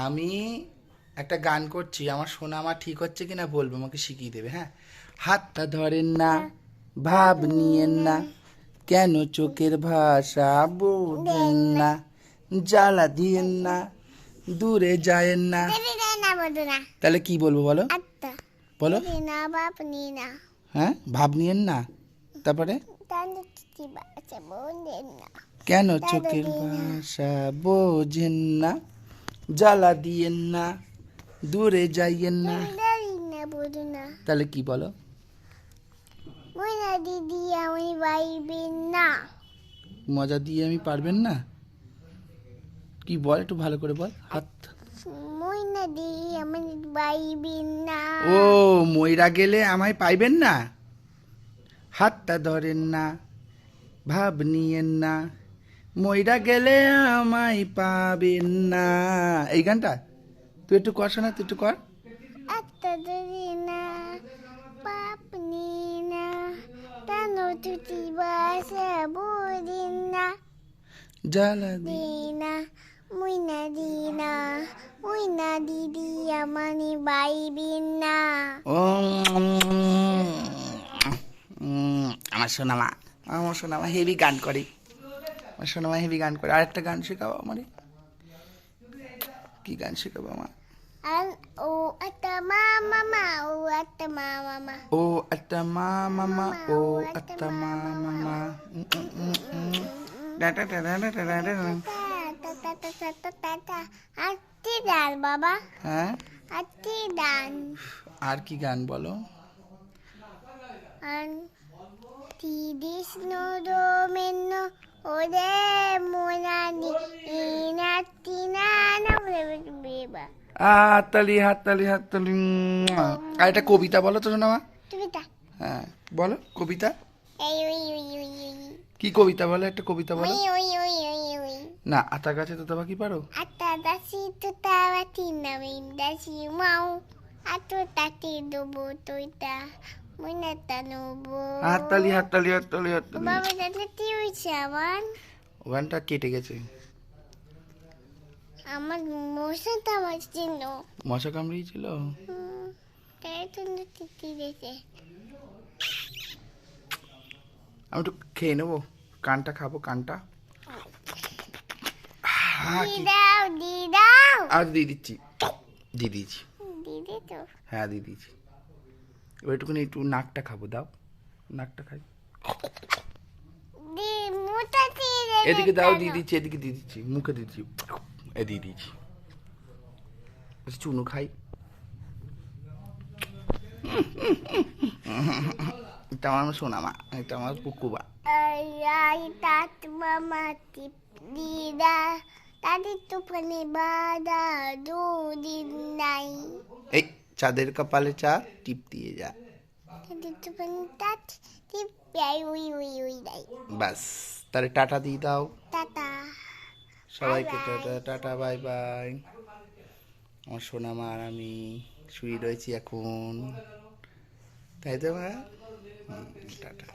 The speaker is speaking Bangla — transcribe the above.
আমি একটা গান করছি আমার শোনা আমার ঠিক হচ্ছে কিনা বলব আমাকে শিখিয়ে দেবে হ্যাঁ? হাতটা ধরেন না ভাব নিয়েন না কেন চোখের ভাষা বোঝেন না জ্বালা দিয়েন না দূরে যায়েন না। না তাহলে কি বলব বলো? বলো। নি না। হ্যাঁ? ভাব নিয়েন না? তারপরে? কেন চোখের ভাষা বোঝেন না? জ্বালা দিয়েন না দূরে যাইয়েন না। তাহলে কি বলো? না দিদি আমি না। মজা দিয়ে আমি পারবেন না? কি বল একটু ভালো করে বল হাত। দিদি আমি না। ও ময়রা গেলে আমায় পাইবেন না? হাতটা ধরেন না ভাব নিয়েন না। ময়রা গেলে আমায় পাবেন না। এই গানটা? তুই একটু কর শোনা তুই একটু কর। আত্মা দিদি না বাপ নি না তানো চিঠি না। জ্বালা দি দিনা মুই না দিনা মুই দিদি আমানি বাইবেন না। ও আমার সোনামা আমার সোনামা হেভি গান করে। সোনামা হেভি গান করে আরেকটা গান শেখাবো আমারে কি গান শেখাবো আমার আর ও আত্মা মা মামা ও আত্মা মা মামা ও একটা মা মামা ও একটা মা মামা তা তা আত্মি দান বাবা হ্যাঁ আর কি গান বলো আর তিদিস নোদো মেন্ন ওরে মোনানি ইনাতি না না বেবা হাততালি হাততালি হাততালি আর একটা কবিতা বলো তো সোনামা। তুমি তা হ্যাঁ বলো কবিতা। কি কবিতা বলো একটা কবিতা বলো। না আতা গাছে তো কি পারো? Ata dasi tutawa tinawin dasi mau. Ato tati dubo tuita. Muna tanubo. হাততালি. ওখানটা কেটে গেছে আমার মশা মশা কামড়িয়েছিল তাই তো দিয়েছে আমি একটু খেয়ে নেব কানটা খাব কানটা আর দিয়ে দিচ্ছি দিয়ে দিয়েছি দিদি হ্যাঁ দিয়ে দিয়েছি এবার একটুখানি একটু নাকটা খাব দাও। নাকটা খাই। এদিকে দাও দিয়ে দিচ্ছি এদিকে দিয়ে দিচ্ছি মুখে দিচ্ছি। এ দিয়ে দিচ্ছি। চুনু খাই। এটা আমার সোনামা এটা আমার পুকুবা. Tadi tu panibada do din nai. এই চাঁদের কপালে চা টিপ দিয়ে যা. বাস তাহলে টাটা দিয়ে দাও। Tata. সবাইকে টাটা টাটা বাই বাই আমার সোনামা আর আমি শুয়ে রয়েছি এখন। তাই তো মা? টাটা।